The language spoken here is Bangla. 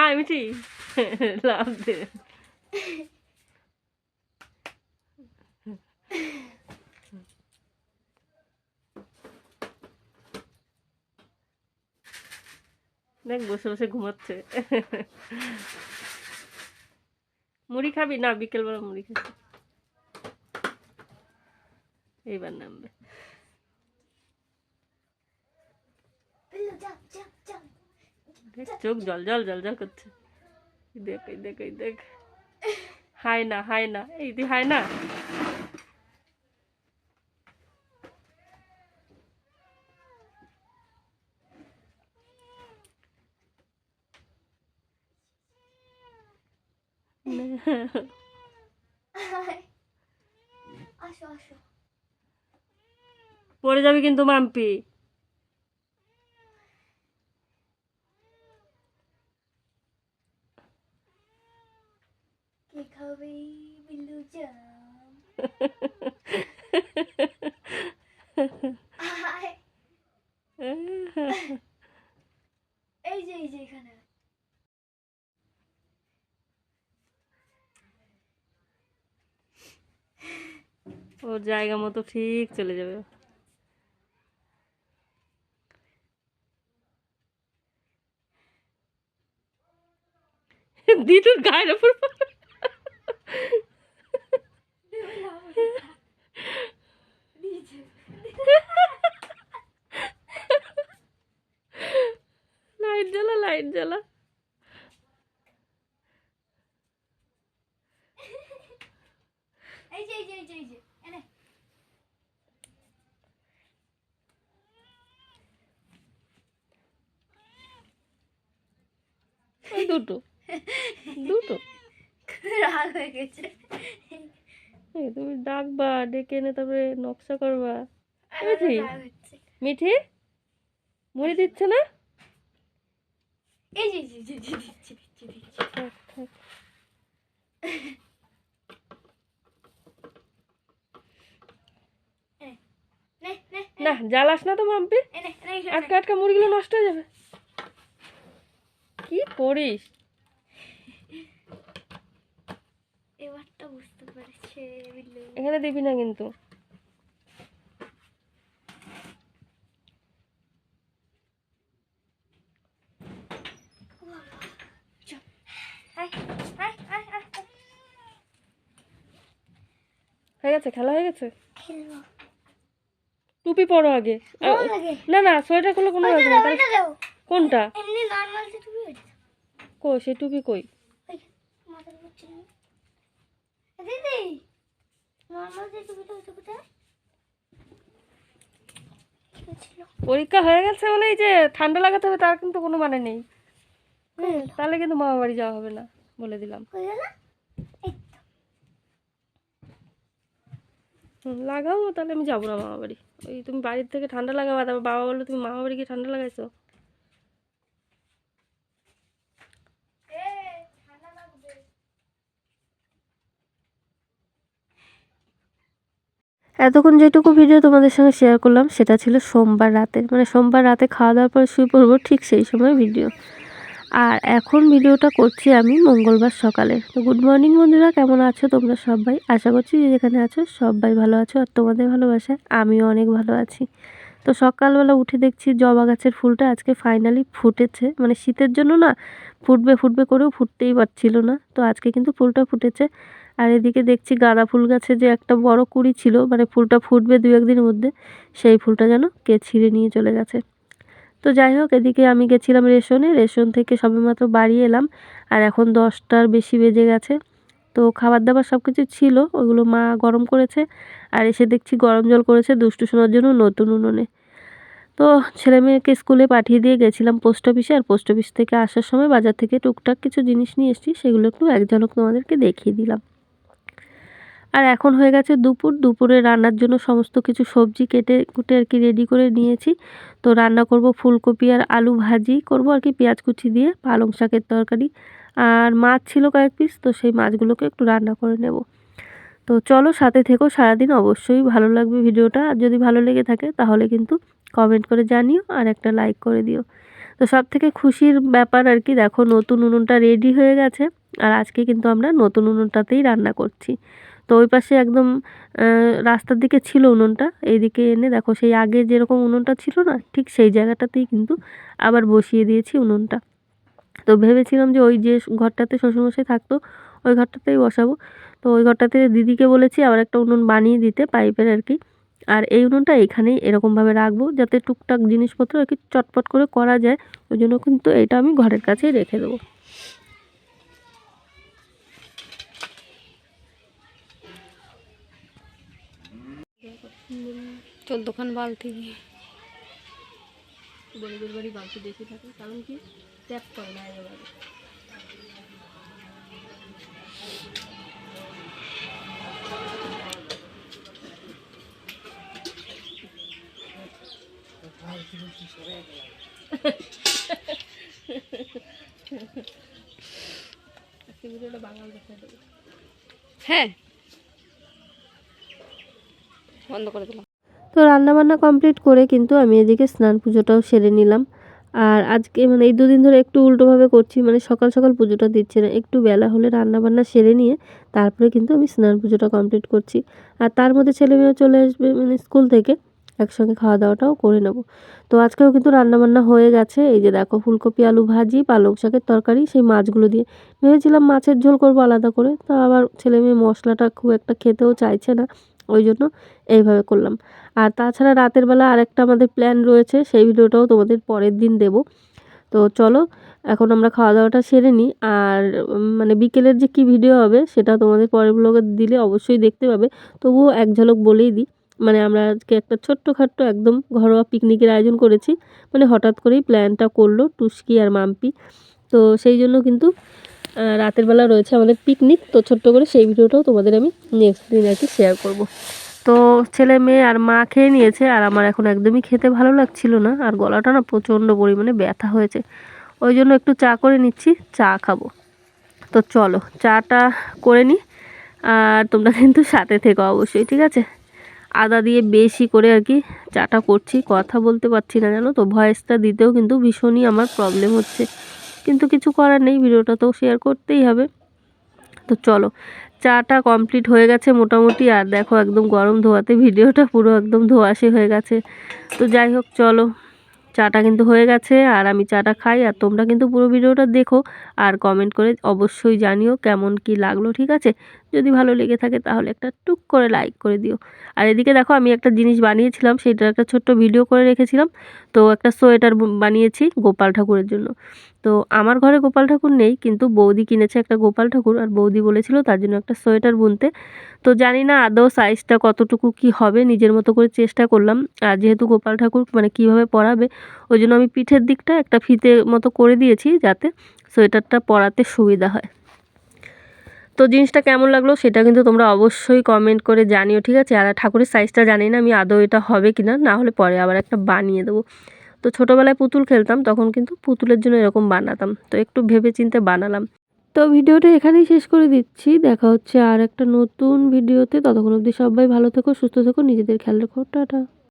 আয় মিঠি লাভ দে। দেখ, বসে বসে ঘুমাচ্ছে। মুড়ি খাবি? না, বিকেলবেলা মুড়ি খাবি। এইবার নামবে বিল্লু যাও যাও যাও দেখ চোখ জল জল জল জল করছে। দেখ এই দেখ এই দেখ। হাই না হাই না এই দি হাই না। পড়ে যাবে কিন্তু মাম্পি কে খাবে বিল্লু জাম আয়, এই যে এই যে এখানে। ওর জায়গা মতো ঠিক চলে যাবে। দিদুর গায়ের ওপর লাইট জ্বালা দুটো। দুটো। রাগ হয়ে গেছে। তুমি ডাকবা ডেকে এনে তারপরে নকশা করবা। মিঠি? মুড়ি দিচ্ছে না? এই যে দিচ্ছি। নে জ্বালাস না তো মাম্পি। আটকা আটকা মুড়িগুলো নষ্ট হয়ে যাবে। কি করিস? এবারটা বুঝতে পেরেছে এখানে দিবি না কিন্তু চল আয় আয় আয় আয় আয়। হয়ে গেছে? খেলা হয়ে গেছে? টুপি পরো আগে। না না সোয়েটার করলে কোনো না কোনটা? দাও সেই টুপি কই? কি পরীক্ষা হয়ে গেছে বলে এই যে ঠান্ডা লাগাতে হবে তার কিন্তু কোনো মানে নেই। তাহলে কিন্তু মামা বাড়ি যাওয়া হবে না বলে দিলাম হয়ে গেল এই তো হুম, লাগাও তাহলে আমি যাব না মামা বাড়ি। ওই তুমি বাড়ির থেকে ঠান্ডা লাগাবা, তারপর বাবা বলল, তুমি মামা বাড়ি গিয়ে ঠান্ডা লাগাইছো? এতক্ষণ যেটুকু ভিডিও তোমাদের সঙ্গে শেয়ার করলাম, সেটা ছিল সোমবার রাতের মানে সোমবার রাতে খাওয়া দাওয়ার পরে শুয়ে পড়ব ঠিক সেই সময় ভিডিও আর এখন ভিডিওটা করছি আমি মঙ্গলবার সকালে। তো গুড মর্নিং বন্ধুরা, কেমন আছো তোমরা সবাই? আশা করছি যে যেখানে আছো সবাই ভালো আছো আর তোমাদের ভালোবাসায় আমিও অনেক ভালো আছি। তো সকালবেলা উঠে দেখছি জবা গাছের ফুলটা আজকে ফাইনালি ফুটেছে। মানে শীতের জন্য না, ফুটবে ফুটবে করেও ফুটতেই পারছিল না। তো আজকে কিন্তু ফুলটা ফুটেছে। আর এদিকে দেখছি গাঁদা ফুল গাছে যে একটা বড় কুড়ি ছিল মানে ফুলটা ফুটবে দু একদিনের মধ্যে, সেই ফুলটা যেন কে ছিঁড়ে নিয়ে চলে গেছে। যাই হোক, এদিকে আমি গেছিলাম রেশনে। রেশন থেকে সবেমাত্র বাড়ি এলাম, আর এখন দশটার বেশি বেজে গেছে। তো খাবার দাবার সব কিছু ছিল, ওগুলো মা গরম করেছে, আর এসে দেখছি গরম জল করেছে দুষ্টু শোনার জন্য নতুন উনুনে। তো ছেলে মেয়েকে স্কুলে পাঠিয়ে দিয়ে গেছিলাম পোস্ট অফিসে, আর পোস্ট অফিস থেকে আসার সময় বাজার থেকে টুকটাক কিছু জিনিস নিয়ে এসেছি, সেগুলো একটু এক তোমাদেরকে দেখিয়ে দিলাম। আর এখন হয়ে গেছে দুপুর। দুপুরে রান্নার জন্য সমস্ত কিছু সবজি কেটে কুটে আর কি রেডি করে নিয়েছি। তো রান্না করব ফুলকপি আর আলু ভাজি। করব আর কি পেঁয়াজ কুচি দিয়ে, পালং শাকের তরকারি। আর মাছ ছিল কয়েক পিস তো সেই মাছগুলোকে একটু রান্না করে নেব। তো চলো সাথে থেকো, সারাদিন অবশ্যই ভালো লাগবে ভিডিওটা। আর যদি ভালো লেগে থাকে তাহলে কিন্তু কমেন্ট করে জানিও আর একটা লাইক করে দিও। তো সব থেকে খুশির ব্যাপার আর কি, দেখো নতুন উনুনটা রেডি হয়ে গেছে। আর আজকে কিন্তু আমরা নতুন উনুনটাতেই রান্না করছি। তো ওই পাশে একদম রাস্তার দিকে ছিল উনুনটা। এইদিকে এনে দেখো সেই আগে যেরকম উনুনটা ছিল না, ঠিক সেই জায়গাটাতেই কিন্তু আবার বসিয়ে দিয়েছি উনুনটা। তো ভেবেছিলাম যে ওই যে ঘরটাতে শ্বশুরমশাই থাকতো, ওই ঘরটাতেই বসাবো। তো ওই ঘরটাতে দিদিকে বলেছি আবার একটা উনুন বানিয়ে দিতে পাইপের আর কি। আর এই উনুনটা এখানেই এরকমভাবে রাখব যাতে টুকটাক জিনিসপত্র আর কি চটপট করে করা যায়। ওই জন্য কিন্তু এটা আমি ঘরের কাছেই রেখে দেবো। চোদ্দখান বালতি গরিবের বাড়ি বালতি বেশি থাকে কারণ কি? ট্যাপ করে না একেবারে। হ্যাঁ। বন্ধ করে দিলাম। তো রান্নাবান্না কমপ্লিট করে কিন্তু আমি এদিকে স্নান পুজোটাও সেরে নিলাম। আর আজকে মানে এই দুদিন ধরে একটু উল্টোভাবে করছি মানে সকাল সকাল পুজোটা দিচ্ছে না, একটু বেলা হলে রান্নাবান্না সেরে নিয়ে তারপরে কিন্তু আমি স্নান পুজোটা কমপ্লিট করছি। আর তার মধ্যে ছেলে মেয়েও চলে আসবে মানে স্কুল থেকে, একসঙ্গে খাওয়া দাওয়াটাও করে নেব। তো আজকেও কিন্তু রান্নাবান্না হয়ে গেছে, এই যে দেখো ফুলকপি, আলু ভাজি, পালং শাকের তরকারি, সেই মাছগুলো দিয়ে। ভেবেছিলাম মাছের ঝোল করব আলাদা করে, তা আবার ছেলে মেয়ে মশলাটা খুব একটা খেতেও চাইছে না। ওই জন্য এইভাবে করলাম। আর তাছাড়া রাতের বেলা আরেকটা আমাদের প্ল্যান রয়েছে, সেই ভিডিওটাও তোমাদের পরের দিন দেব। তো চলো, এখন আমরা খাওয়া দাওয়াটা সেরে নিই। আর মানে বিকেলের যে কি ভিডিও হবে সেটা তোমাদের পরের ব্লগে দিলে অবশ্যই দেখতে পাবে। তবুও এক ঝলক বলেই দিই মানে আমরা আজকে একটা ছোট্টখাট্ট একদম ঘরোয়া পিকনিকের আয়োজন করেছি। মানে হঠাৎ করেই প্ল্যানটা করল টুস্কি আর মাম্পি। তো সেই জন্য কিন্তু রাতের বেলা রয়েছে আমাদের পিকনিক তো ছোট্ট করে সেই ভিডিওটাও তোমাদের আমি নেক্সট দিন আর কি শেয়ার করব। তো ছেলে মেয়ে আর মা খেয়ে নিয়েছে, আর আমার এখন একদমই খেতে ভালো লাগছিল না, আর গলাটা না প্রচণ্ড পরিমাণে ব্যথা হয়েছে। ওই জন্য একটু চা করে নিচ্ছি, চা খাব। তো চলো, চাটা করে নিই আর তোমরা কিন্তু সাথে থেকো অবশ্যই, ঠিক আছে? আদা দিয়ে বেশি করে আর কি চাটা করছি, কথা বলতে পারছি না জানো তো ভয়েসটা দিতেও কিন্তু ভীষণই আমার প্রবলেম হচ্ছে। কিন্তু কিছু করার নেই, ভিডিওটা তো শেয়ার করতেই হবে। তো চলো, চাটা কমপ্লিট হয়ে গেছে মোটামুটি, আর দেখো একদম গরম ধোয়াতে ভিডিওটা পুরো একদম ধোয়াশে হয়ে গেছে। তো যাই হোক, চলো, চাটা কিন্তু হয়ে গেছে, আর আমি চাটা খাই, আর তোমরা কিন্তু পুরো ভিডিওটা দেখো, আর কমেন্ট করে অবশ্যই জানিও কেমন কি লাগল, ঠিক আছে? যদি ভালো লেগে থাকে তাহলে একটা টুক করে লাইক করে দিও। আর এদিকে দেখো আমি একটা জিনিস বানিয়েছিলাম, সেটার একটা ছোট্ট ভিডিও করে রেখেছিলাম। তো একটা সোয়েটার বানিয়েছি গোপাল ঠাকুরের জন্য। তো আমার ঘরে গোপাল ঠাকুর নেই, কিন্তু বৌদি কিনেছে একটা গোপাল ঠাকুর আর বৌদি বলেছিল তার জন্য একটা সোয়েটার বুনতে। তো জানি না আদৌ সাইজটা কতটুকু কি হবে, নিজের মতো করে চেষ্টা করলাম। আর যেহেতু গোপাল ঠাকুর মানে কীভাবে পরাবে, ওই জন্য আমি পিঠের দিকটা একটা ফিতে মতো করে দিয়েছি যাতে সোয়েটারটা পরাতে সুবিধা হয়। তো জিনিসটা কেমন লাগল সেটা কিন্তু তোমরা অবশ্যই কমেন্ট করে জানিও, ঠিক আছে? আর ঠাকুরের সাইজটা জানি না আমি আদৌ এটা হবে কি না না হলে পরে আবার একটা বানিয়ে দেবো। তো ছোটোবেলায় পুতুল খেলতাম, তখন কিন্তু পুতুলের জন্য এরকম বানাতাম, তো একটু ভেবে চিন্তে বানালাম। তো ভিডিওটা এখানেই শেষ করে দিচ্ছি, দেখা হচ্ছে আর একটা নতুন ভিডিওতে, ততক্ষণ অবধি সবাই ভালো থেকো, সুস্থ থেকো, নিজেদের খেয়াল রেখো, টাটা।